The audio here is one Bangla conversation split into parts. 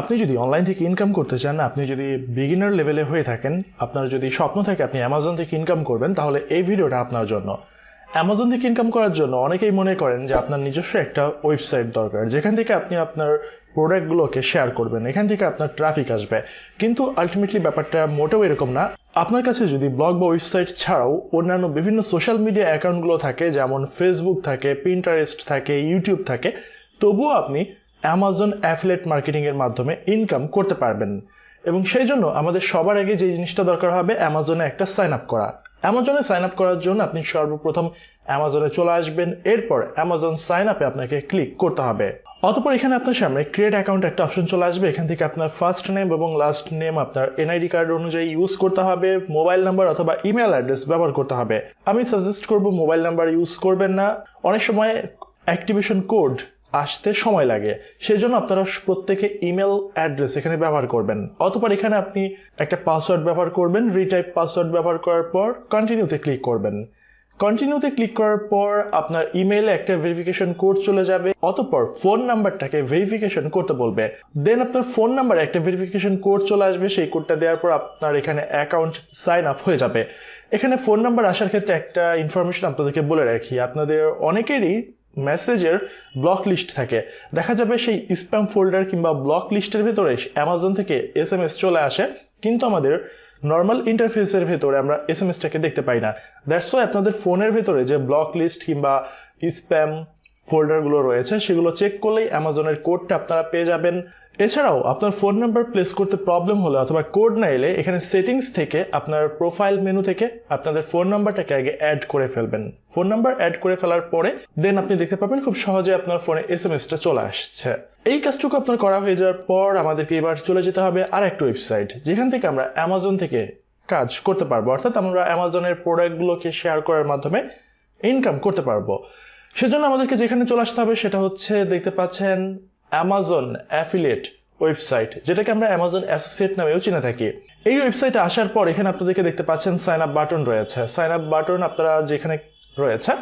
আপনি যদি অনলাইন থেকে ইনকাম করতে চান, আপনি যদি বিগিনার লেভেলে হয়ে থাকেন, আপনার যদি স্বপ্ন থাকে আপনি অ্যামাজন থেকে ইনকাম করবেন, তাহলে এই ভিডিওটা আপনার জন্য। অ্যামাজন থেকে ইনকাম করার জন্য অনেকেই মনে করেন যে আপনার নিজস্ব একটা ওয়েবসাইট দরকার, যেখান থেকে আপনি আপনার প্রোডাক্টগুলোকে শেয়ার করবেন, এখান থেকে আপনার ট্রাফিক আসবে। কিন্তু আলটিমেটলি ব্যাপারটা মোটেও এরকম না। আপনার কাছে যদি ব্লগ বা ওয়েবসাইট ছাড়াও অন্যান্য বিভিন্ন সোশ্যাল মিডিয়া অ্যাকাউন্টগুলো থাকে, যেমন ফেসবুক থাকে পিন্টারেস্ট থাকে ইউটিউব থাকে, তবুও আপনি অ্যামাজন অ্যাফিলেট মার্কেটিংয়ের মাধ্যমে ইনকাম করতে পারবেন। এবং সেই জন্য আমাদের সবার আগে যে জিনিসটা দরকার হবে অ্যামাজনে একটা সাইন আপ করা। অ্যামাজনে সাইন আপ করার জন্য আপনি সর্বপ্রথম অ্যামাজনে চলে আসবেন, এরপর অ্যামাজন সাইন আপে আপনাকে ক্লিক করতে হবে। অতপর এখানে আপনার সামনে ক্রিয়েট অ্যাকাউন্ট একটা অপশন চলে আসবে। এখান থেকে আপনার ফার্স্ট নেম এবং লাস্ট নেম আপনার এনআইডি কার্ড অনুযায়ী ইউজ করতে হবে মোবাইল নাম্বার অথবা ইমেল অ্যাড্রেস ব্যবহার করতে হবে। আমি সাজেস্ট করব মোবাইল নাম্বার ইউজ করবেন না। অনেক সময় অ্যাক্টিভেশন কোড আসতে সময় লাগে। সেই জন্য আপনারা প্রত্যেকে ইমেল অ্যাড্রেস এখানে ব্যবহার করবেন। অতপর এখানে আপনি একটা পাসওয়ার্ড ব্যবহার করবেন রিটাইপ পাসওয়ার্ড ব্যবহার করার পর কন্টিনিউতে ক্লিক করবেন। কন্টিনিউতে ক্লিক করার পর আপনার ইমেইলে একটা ভেরিফিকেশন কোড চলে যাবে, অতপর ফোন নাম্বারটাকে ভেরিফিকেশন করতে বলবে। দেন আপনার ফোন নাম্বারে একটা ভেরিফিকেশন কোড চলে আসবে, সেই কোডটা দেওয়ার পর আপনার এখানে অ্যাকাউন্ট সাইন আপ হয়ে যাবে। এখানে ফোন নাম্বার আসার ক্ষেত্রে একটা ইনফরমেশন আপনাদেরকে বলে রাখি। আপনাদের অনেকেরই মেসেজের ব্লক লিস্ট থাকে। দেখা যাবে সেই স্প্যাম ফোল্ডার কিংবা ব্লক লিস্টের ভেতরে অ্যামাজন থেকে এস এম এস চলে আসে, কিন্তু আমাদের নর্মাল ইন্টারফেসের ভেতরে আমরা এস এম এসটাকে দেখতে পাই না। দ্যাটস ওয়াই আপনাদের ফোনের ভেতরে যে ব্লক লিস্ট কিংবা স্প্যাম ফোল্ডারগুলো রয়েছে, সেগুলো চেক করলেই অ্যামাজনের কোডটা আপনারা পেয়ে যাবেন। এছাড়াও আপনার ফোন নাম্বার প্লেস করতে প্রবলেম হলে অথবা কোড না এলে এখানে সেটিংস থেকে আপনার প্রোফাইল মেনু থেকে আপনাদের ফোন নাম্বারটাকে আগে অ্যাড করে ফেলবেন। ফোন নাম্বার অ্যাড করে ফেলার পরে দেন আপনি দেখতে পাবেন খুব সহজে আপনার ফোনে এস এম এসটা চলে আসছে। এই কাজটুকু আপনার করা হয়ে যাওয়ার পর আমাদেরকে এবার চলে যেতে হবে আর একটা ওয়েবসাইট যেখান থেকে আমরা অ্যামাজন থেকে কাজ করতে পারব। অর্থাৎ আমরা অ্যামাজনের প্রোডাক্টগুলোকে শেয়ার করার মাধ্যমে ইনকাম করতে পারব। সেজন্য আমাদেরকে যেখানে চলে আসতে হবে সেটা হচ্ছে দেখতে পাচ্ছেন অ্যামাজন অ্যাফিলিয়েট ওয়েবসাইট যেটাকে আমরা অ্যামাজন অ্যাসোসিয়েট নামেও চিনে থাকি। এই ওয়েবসাইটে আসার পর এখানে আপনাদেরকে দেখতে পাচ্ছেন সাইন আপ বাটন রয়েছে। সাইন আপ বাটন আপনারা যেখানে রয়েছে,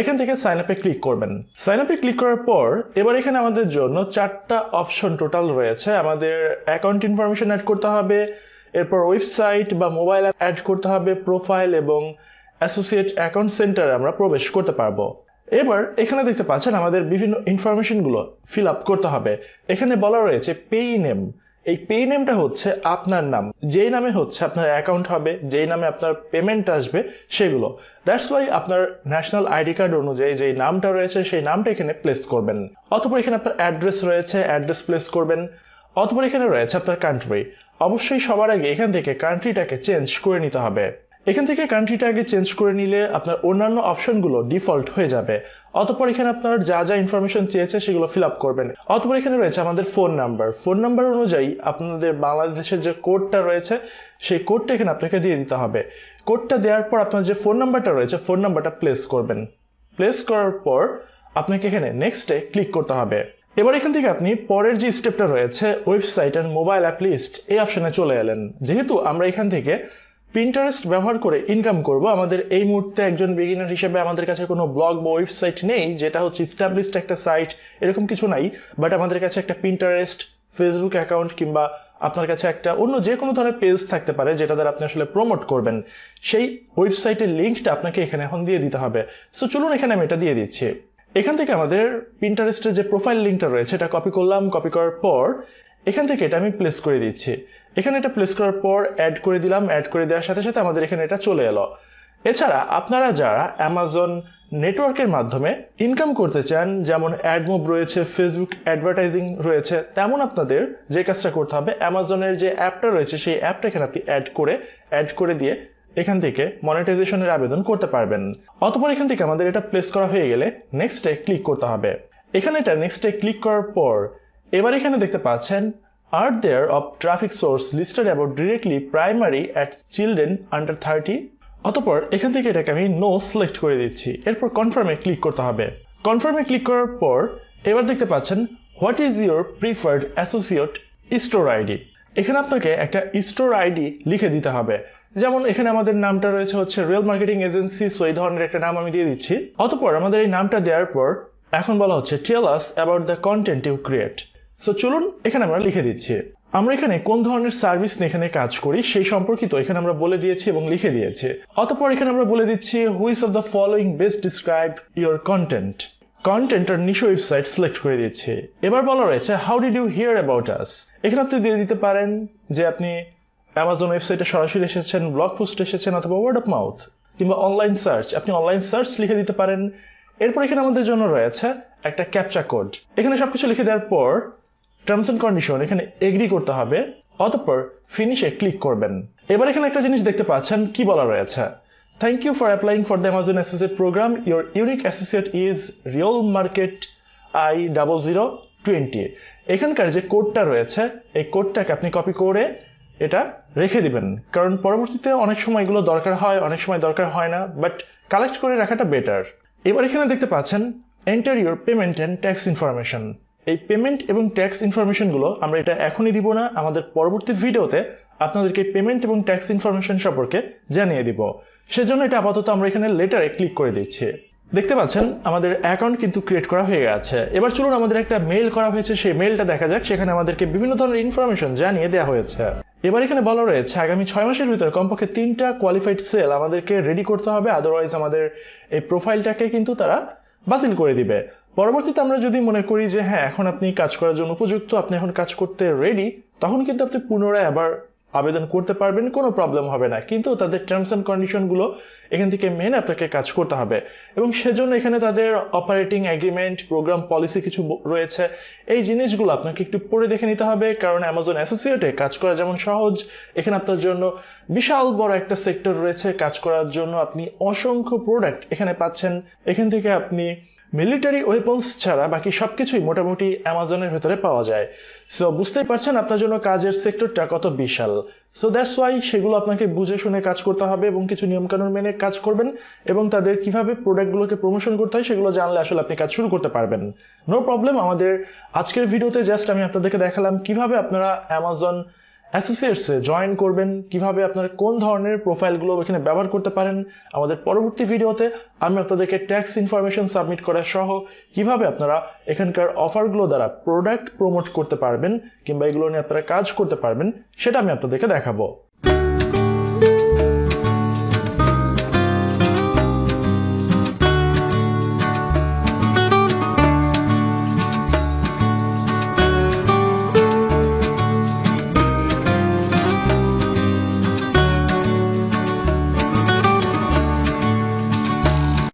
এখান থেকে সাইন আপে ক্লিক করবেন। সাইন আপে ক্লিক করার পর এবার এখানে আমাদের জন্য চারটা অপশন টোটাল রয়েছে। আমাদের অ্যাকাউন্ট ইনফরমেশন অ্যাড করতে হবে, এরপর ওয়েবসাইট বা মোবাইল অ্যাড করতে হবে প্রোফাইল এবং অ্যাসোসিয়েট অ্যাকাউন্ট সেন্টারে আমরা প্রবেশ করতে পারব। এবার এখানে দেখতে পাচ্ছেন আমাদের বিভিন্ন ইনফরমেশনগুলো ফিল আপ করতে হবে। এখানে বলা রয়েছে পেই নেম এই পে নেমটা হচ্ছে আপনার নাম। যেই নামে হচ্ছে আপনার অ্যাকাউন্ট হবে, যেই নামে আপনার পেমেন্ট আসবে, সেগুলো। দ্যাটস ওয়াই আপনার ন্যাশনাল আইডি কার্ড অনুযায়ী যেই নামটা রয়েছে, সেই নামটা এখানে প্লেস করবেন। অথবা এখানে আপনার অ্যাড্রেস রয়েছে অ্যাড্রেস প্লেস করবেন। অথবা এখানে রয়েছে আপনার কান্ট্রি অবশ্যই সবার আগে এখান থেকে কান্ট্রিটাকে চেঞ্জ করে নিতে হবে। এখান থেকে কান্ট্রিটা আগে চেঞ্জ করে নিলে আপনার অন্যান্য অপশনগুলো ডিফল্ট হয়ে যাবে। অতপর এখানে আপনার যা যা ইনফরমেশন চেয়েছে সেগুলো ফিল আপ করবেন। অতপর এখানে রয়েছে আমাদের ফোন নাম্বার ফোন নাম্বার অনুযায়ী আপনাদের বাংলাদেশের যে কোডটা রয়েছে, সেই কোডটা এখানে আপনাকে দিয়ে দিতে হবে। কোডটা দেওয়ার পর আপনার যে ফোন নাম্বারটা রয়েছে ফোন নাম্বারটা প্লেস করবেন। প্লেস করার পর আপনাকে এখানে নেক্সটে ক্লিক করতে হবে। এবার এখান থেকে আপনি পরের যে স্টেপটা রয়েছে website and mobile app list এই অপশনে চলে এলেন। যেহেতু আমরা এখান থেকে পিন্টারেস্ট ব্যবহার করে ইনকাম করব। আমাদের এই মুহূর্তে একজন বিগিনার হিসেবে আমাদের কাছে কোনো ব্লগ বা ওয়েবসাইট নেই, যেটা হচ্ছে স্টাবলিশড একটা সাইট এরকম কিছু নাই। বাট আমাদের কাছে একটা পিন্টারেস্ট ফেসবুক অ্যাকাউন্ট কিংবা আপনার কাছে একটা অন্য যে কোনো ধরনের পেজ থাকতে পারে, যেটা দ্বারা আপনি আসলে প্রমোট করবেন। সেই ওয়েবসাইটের লিঙ্কটা আপনাকে এখানে এখন দিয়ে দিতে হবে। সো চলুন এখানে আমি এটা দিয়ে দিচ্ছি। এখান থেকে আমাদের পিন্টারেস্টের যে প্রোফাইল লিঙ্কটা রয়েছে, এটা কপি করলাম কপি করার পর এখান থেকে এটা আমি প্লেস করে দিচ্ছি। এখানে এটা প্লেস করার পর অ্যাড করে দিলাম অ্যাড করে দেওয়ার সাথে সাথে আমাদের এখানে এটা চলে এলো। এছাড়া আপনারা যারা অ্যামাজন নেটওয়ার্কের মাধ্যমে ইনকাম করতে চান, যেমন অ্যাডমুভ রয়েছে ফেসবুক অ্যাডভার্টাইজিং রয়েছে, তেমন আপনাদের যে কাজটা করতে হবে অ্যামাজনের যে অ্যাপটা রয়েছে, সেই অ্যাপটা এখানে আপনি অ্যাড করে অ্যাড করে দিয়ে এখান থেকে মনিটাইজেশনের আবেদন করতে পারবেন। অতপর এখান থেকে আমাদের এটা প্লেস করা হয়ে গেলে নেক্সটে ক্লিক করতে হবে। এখানে এটা নেক্সটে ক্লিক করার পর, এবার এখানে দেখতে পাচ্ছেন আর there of traffic source listed about directly primary at children under thirty অতপর এখান থেকে এটাকে আমি নো সিলেক্ট করে দিচ্ছি। এরপর কনফার্মে ক্লিক করতে হবে। কনফার্মে ক্লিক করার পর এবার দেখতে পাচ্ছেন what is your preferred associate store ID এখানে আপনাকে একটা স্টোর আইডি লিখে দিতে হবে। যেমন এখানে আমাদের নামটা রয়েছে হচ্ছে রিয়েল মার্কেটিং এজেন্সি সো এই ধরনের একটা নাম আমি দিয়ে দিচ্ছি। অতপর আমাদের এই নামটা দেওয়ার পর এখন বলা হচ্ছে tell us about the content you create so চলুন, এখানে আমরা লিখে দিচ্ছি। আমরা এখানে কোন ধরনের সার্ভিস নিয়ে এখানে কাজ করি, সেই সম্পর্কিত এখানে আমরা বলে দিয়েছি এবং লিখে দিয়েছি। অতঃপর এখানে আমরা বলে দিচ্ছি which of the following best describe your content content R niche website select করে দিচ্ছে। এবার বলা রয়েছে how did you hear about us এখানে আপনি দিয়ে দিতে পারেন যে আপনি অ্যামাজন ওয়েবসাইটে সরাসরি এসেছেন ব্লগ পোস্ট এসেছেন অথবা ওয়ার্ড অফ মাউথ কিংবা অনলাইন সার্চ আপনি অনলাইন সার্চ লিখে দিতে পারেন। এরপর এখানে আমাদের জন্য রয়েছে একটা ক্যাপচা কোড এখানে সবকিছু লিখে দেওয়ার পর টার্মস এন্ড কন্ডিশন এখানে এগ্রি করতে হবে, অতঃপর ফিনিশে ক্লিক করবেন। এবার এখানে একটা জিনিস দেখতে পাচ্ছেন, কি বলা রয়েছে? Thank you for for the Amazon associate program your unique associate is real market I double zero twenty এখানকার যে কোডটা রয়েছে, এই কোডটাকে আপনি কপি করে এটা রেখে দিবেন। কারণ পরবর্তীতে অনেক সময় এগুলো দরকার হয়, অনেক সময় দরকার হয় না বাট কালেক্ট করে রাখাটা বেটার এবার এখানে দেখতে পাচ্ছেন enter your payment and tax information এই পেমেন্ট এবং ট্যাক্স ইনফরমেশনগুলো আমরা এটা এখনই দিব না, আমাদের পরবর্তী ভিডিওতে আপনাদেরকে পেমেন্ট এবং ট্যাক্স ইনফরমেশন সম্পর্কে জানিয়ে দিব। সেজন্য এটা আপাতত আমরা এখানে লেটারে ক্লিক করে দিচ্ছি। দেখতে পাচ্ছেন, আমাদের অ্যাকাউন্ট কিন্তু ক্রিয়েট করা হয়ে গেছে। এবার চলুন আমাদের একটা মেল করা হয়েছে, সেই মেলটা দেখা যাক, সেখানে আমাদেরকে বিভিন্ন ধরনের ইনফরমেশন জানিয়ে দেওয়া হয়েছে। এবার এখানে বলা রয়েছে, আগামী ছয় মাসের ভিতরে কমপক্ষে তিনটা কোয়ালিফাইড সেল আমাদেরকে রেডি করতে হবে আদারওয়াইজ আমাদের এই প্রোফাইলটাকে কিন্তু তারা বাতিল করে দিবে। পরবর্তীতে আমরা যদি মনে করি যে হ্যাঁ এখন আপনি কাজ করার জন্য উপযুক্ত, আপনি এখন কাজ করতে রেডি তখন কিন্তু আপনি পুনরায় আবার আবেদন করতে পারবেন, কোনো প্রবলেম হবে না। কিন্তু তাদের টার্মস অ্যান্ড কন্ডিশনগুলো এখান থেকে মেন আপনাকে কাজ করতে হবে। এবং সেজন্য এখানে তাদের অপারেটিং এগ্রিমেন্ট প্রোগ্রাম পলিসি কিছু রয়েছে। এই জিনিসগুলো আপনাকে একটু পড়ে দেখে নিতে হবে, কারণ অ্যামাজন অ্যাসোসিয়েটে কাজ করা যেমন সহজ। এখানে আপনার জন্য বিশাল বড় একটা সেক্টর রয়েছে, কাজ করার জন্য আপনি অসংখ্য প্রোডাক্ট এখানে পাচ্ছেন। এখান থেকে আপনি মিলিটারি ওয়েপন্স ছাড়া বাকি সবকিছুই মোটামুটি অ্যামাজনের ভেতরে পাওয়া যায়। সো বুঝতেই পারছেন আপনার জন্য কাজের সেক্টরটা কত বিশাল। সো দ্যাটস ওয়াই সেগুলো আপনাকে বুঝে শুনে কাজ করতে হবে এবং কিছু নিয়মকানুন মেনে কাজ করবেন এবং তাদের কীভাবে প্রোডাক্টগুলোকে প্রমোশন করতে হয় সেগুলো জানলে আসলে আপনি কাজ শুরু করতে পারবেন। নো প্রবলেম আমাদের আজকের ভিডিওতে জাস্ট আমি আপনাদেরকে দেখালাম কীভাবে আপনারা অ্যামাজন অ্যাসোসিয়েটসে জয়েন করবেন। কীভাবে আপনারা কোন ধরনের প্রোফাইলগুলো এখানে ব্যবহার করতে পারেন, আমাদের পরবর্তী ভিডিওতে আমি আপনাদেরকে ট্যাক্স ইনফরমেশন সাবমিট করা সহ কীভাবে আপনারা এখানকার অফারগুলো দ্বারা প্রোডাক্ট প্রমোট করতে পারবেন কিংবা এগুলো নিয়ে আপনারা কাজ করতে পারবেন, সেটা আমি আপনাদেরকে দেখাবো।